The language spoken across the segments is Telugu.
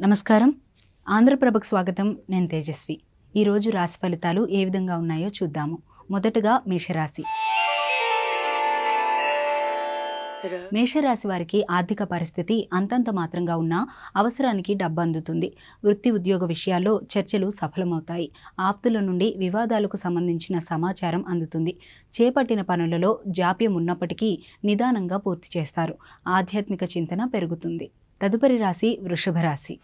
నమస్కారం. ఆంధ్రప్రభకు స్వాగతం. నేను తేజస్వి. ఈరోజు రాశి ఫలితాలు ఏ విధంగా ఉన్నాయో చూద్దాము. మొదటగా మేషరాశి. మేషరాశి వారికి ఆర్థిక పరిస్థితి అంతంత మాత్రంగా ఉన్నా అవసరానికి డబ్బు అందుతుంది వృత్తి ఉద్యోగ విషయాల్లో చర్చలు సఫలమవుతాయి. ఆప్తుల నుండి వివాదాలకు సంబంధించిన సమాచారం అందుతుంది. చేపట్టిన పనులలో జాప్యం ఉన్నప్పటికీ నిదానంగా పూర్తి చేస్తారు. ఆధ్యాత్మిక చింతన పెరుగుతుంది. తదుపరి రాశి వృషభ రాశి.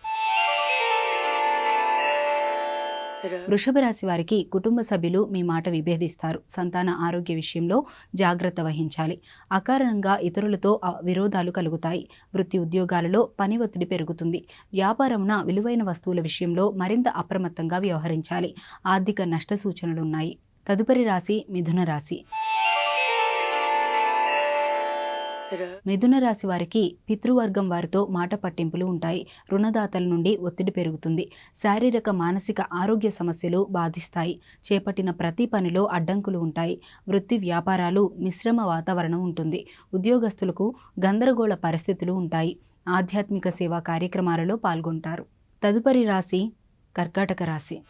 వృషభ రాశి వారికి కుటుంబ సభ్యులు మీ మాట విభేదిస్తారు. సంతాన ఆరోగ్య విషయంలో జాగ్రత్త వహించాలి. అకారణంగా ఇతరులతో విరోధాలు కలుగుతాయి. వృత్తి ఉద్యోగాలలో పని ఒత్తిడి పెరుగుతుంది. వ్యాపారమున విలువైన వస్తువుల విషయంలో మరింత అప్రమత్తంగా వ్యవహరించాలి. ఆర్థిక నష్ట సూచనలున్నాయి తదుపరి రాశి మిథున రాశి. మిథున రాశి వారికి పితృవర్గం వారితో మాట పట్టింపులు ఉంటాయి. రుణదాతల నుండి ఒత్తిడి పెరుగుతుంది. శారీరక మానసిక ఆరోగ్య సమస్యలు బాధిస్తాయి. చేపట్టిన ప్రతి పనిలో అడ్డంకులు ఉంటాయి. వృత్తి వ్యాపారాలు మిశ్రమ వాతావరణం ఉంటుంది. ఉద్యోగస్తులకు గందరగోళ పరిస్థితులు ఉంటాయి. ఆధ్యాత్మిక సేవా కార్యక్రమాలలో పాల్గొంటారు. తదుపరి రాశి కర్కాటక రాశి.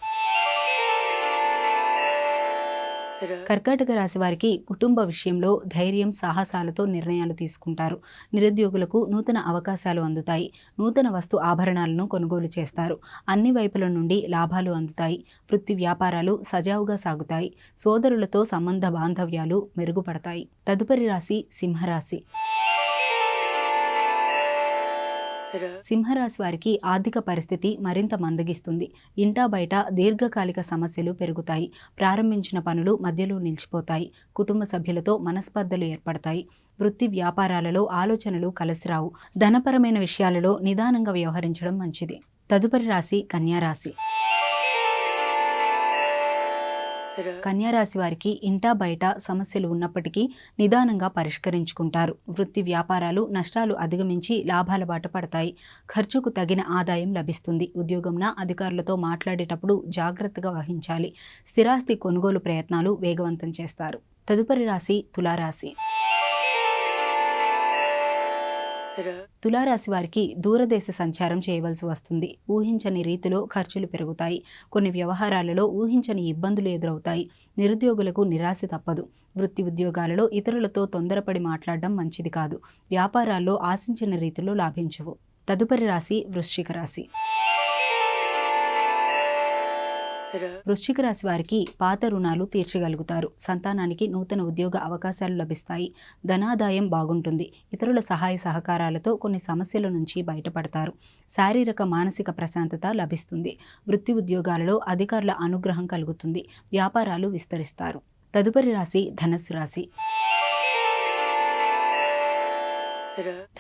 కర్కాటక రాశి వారికి కుటుంబ విషయంలో ధైర్యం సాహసాలతో నిర్ణయాలు తీసుకుంటారు. నిరుద్యోగులకు నూతన అవకాశాలు అందుతాయి. నూతన వస్తు ఆభరణాలను కొనుగోలు చేస్తారు. అన్ని వైపుల నుండి లాభాలు అందుతాయి. వృత్తి వ్యాపారాలు సజావుగా సాగుతాయి. సోదరులతో సంబంధ బాంధవ్యాలు మెరుగుపడతాయి. తదుపరి రాశి సింహరాశి. సింహరాశి వారికి ఆర్థిక పరిస్థితి మరింత మందగిస్తుంది. ఇంటా బయట దీర్ఘకాలిక సమస్యలు పెరుగుతాయి. ప్రారంభించిన పనులు మధ్యలో నిలిచిపోతాయి. కుటుంబ సభ్యులతో మనస్పర్ధలు ఏర్పడతాయి. వృత్తి వ్యాపారాలలో ఆలోచనలు కలిసిరావు. ధనపరమైన విషయాలలో నిదానంగా వ్యవహరించడం మంచిది. తదుపరి రాశి కన్యారాశి. కన్యారాశి వారికి ఇంటా బయట సమస్యలు ఉన్నప్పటికీ నిదానంగా పరిష్కరించుకుంటారు. వృత్తి వ్యాపారాలు నష్టాలు అధిగమించి లాభాల బాట పడతాయి. ఖర్చుకు తగిన ఆదాయం లభిస్తుంది. ఉద్యోగంన అధికారులతో మాట్లాడేటప్పుడు జాగ్రత్తగా వహించాలి. స్థిరాస్తి కొనుగోలు ప్రయత్నాలు వేగవంతం చేస్తారు. తదుపరి రాశి తులారాశి. తులారాశి వారికి దూరదేశ సంచారం చేయవలసి వస్తుంది. ఊహించని రీతిలో ఖర్చులు పెరుగుతాయి. కొన్ని వ్యవహారాలలో ఊహించని ఇబ్బందులు ఎదురవుతాయి. నిరుద్యోగులకు నిరాశ తప్పదు. వృత్తి ఉద్యోగాలలో ఇతరులతో తొందరపడి మాట్లాడడం మంచిది కాదు. వ్యాపారాల్లో ఆశించిన రీతిలో లాభించవు. తదుపరి రాశి వృశ్చిక రాశి. వృశ్చిక రాశి వారికి పాత రుణాలు తీర్చగలుగుతారు. సంతానానికి నూతన ఉద్యోగ అవకాశాలు లభిస్తాయి. ధనాదాయం బాగుంటుంది. ఇతరుల సహాయ సహకారాలతో కొన్ని సమస్యల నుంచి బయటపడతారు. శారీరక మానసిక ప్రశాంతత లభిస్తుంది. వృత్తి ఉద్యోగాలలో అధికారుల అనుగ్రహం కలుగుతుంది. వ్యాపారాలు విస్తరిస్తారు. తదుపరి రాశి ధనస్సు రాశి.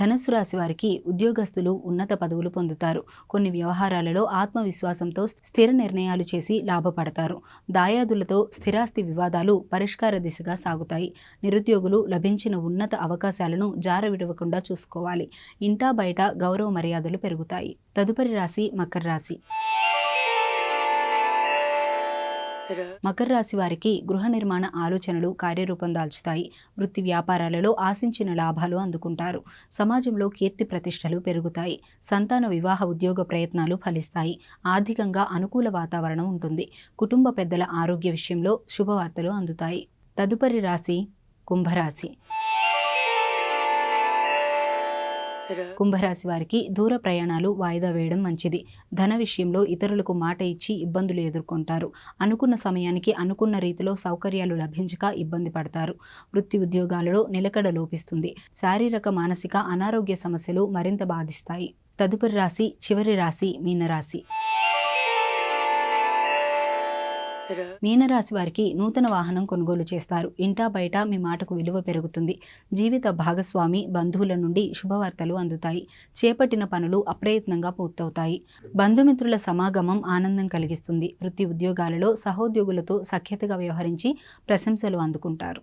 ధనస్సు రాశి వారికి ఉద్యోగస్తులు ఉన్నత పదవులు పొందుతారు. కొన్ని వ్యవహారాలలో ఆత్మవిశ్వాసంతో స్థిర నిర్ణయాలు చేసి లాభపడతారు. దాయాదులతో స్థిరాస్తి వివాదాలు పరిష్కార దిశగా సాగుతాయి. నిరుద్యోగులు లభించిన ఉన్నత అవకాశాలను జారవిడవకుండా చూసుకోవాలి. ఇంటా బయట గౌరవ మర్యాదలు పెరుగుతాయి. తదుపరి రాశి మకర రాశి. మకర రాశి వారికి గృహ నిర్మాణ ఆలోచనలు కార్యరూపం దాల్చుతాయి. వృత్తి వ్యాపారాలలో ఆశించిన లాభాలు అందుకుంటారు. సమాజంలో కీర్తి ప్రతిష్టలు పెరుగుతాయి. సంతాన వివాహ ఉద్యోగ ప్రయత్నాలు ఫలిస్తాయి. ఆర్థికంగా అనుకూల వాతావరణం ఉంటుంది. కుటుంబ పెద్దల ఆరోగ్య విషయంలో శుభవార్తలు అందుతాయి. తదుపరి రాశి కుంభరాశి. కుంభరాశి వారికి దూర ప్రయాణాలు వాయిదా వేయడం మంచిది. ధన విషయంలో ఇతరులకు మాట ఇచ్చి ఇబ్బందులు ఎదుర్కొంటారు. అనుకున్న సమయానికి అనుకున్న రీతిలో సౌకర్యాలు లభించక ఇబ్బంది పడతారు. వృత్తి ఉద్యోగాలలో నిలకడ లోపిస్తుంది. శారీరక మానసిక అనారోగ్య సమస్యలు మరింత బాధిస్తాయి. తదుపరి రాశి చివరి రాశి మీనరాశి. మీనరాశి వారికి నూతన వాహనం కొనుగోలు చేస్తారు. ఇంటా బయట మీ మాటకు విలువ పెరుగుతుంది. జీవిత భాగస్వామి బంధువుల నుండి శుభవార్తలు అందుతాయి. చేపట్టిన పనులు అప్రయత్నంగా పూర్తవుతాయి. బంధుమిత్రుల సమాగమం ఆనందం కలిగిస్తుంది. వృత్తి ఉద్యోగాలలో సహోద్యోగులతో సఖ్యతగా వ్యవహరించి ప్రశంసలు అందుకుంటారు.